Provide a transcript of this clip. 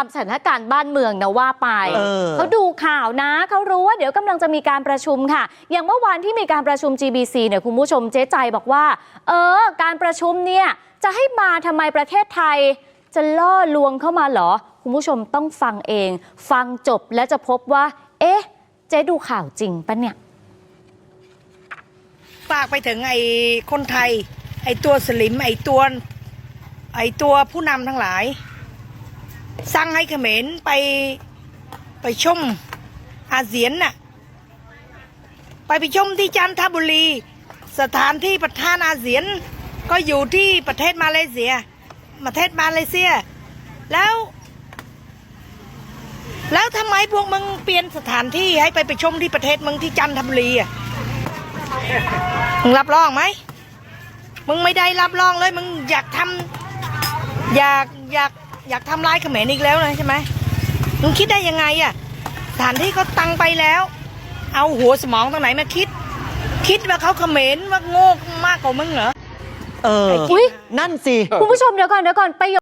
ามสถานการณ์บ้านเมืองนะว่าไปเออ เขาดูข่าวนะเขารู้ว่าเดี๋ยวกำลังจะมีการประชุมค่ะ อย่างเมื่อวานที่มีการประชุม GBC เนี่ยคุณผู้ชมเจ๊ใจบอกว่า เออ การประชุมเนี่ยจะให้มาทำไมประเทศไทย จะล่อลวงเข้ามาเหรอ คุณผู้ชมต้องฟังเอง ฟังจบและจะพบว่า เอ๊ะ เจ๊ดูข่าวจริงปะเนี่ย ฝากไปถึงไอ้คนไทย ไอ้ตัวสลิม ไอ้ตัว ไอ้ตัวผู้นำทั้งหลาย สั่งให้เขมรไปไปชมอาเซียนน่ะ ไปไปชมที่จันทบุรี สถานที่ประธานอาเซียน ก็อยู่ที่ประเทศมาเลเซีย ประเทศมาเลเซีย แล้ว แล้วทำไมพวกมึงเปลี่ยนสถานที่ให้ไปไปชมที่ประเทศมึงที่จันทบุรีอะมึงรับรองไหมมึงไม่ได้รับรองเลย มึงอยากทำอยากอยาก อยากทำลายเขมรอีกแล้วนะใช่ไหมมึงคิดได้ยังไงอะสถานที่เขาตังไปแล้ว เอาหัวสมองตรงไหนมาคิด คิดว่าเขาเขมรว่าโง่มากกว่ามึงเหรอเอออุ๊ยนั่นสิ คุณผู้ชมเดี๋ยวก่อนเดี๋ยวก่อนประโยค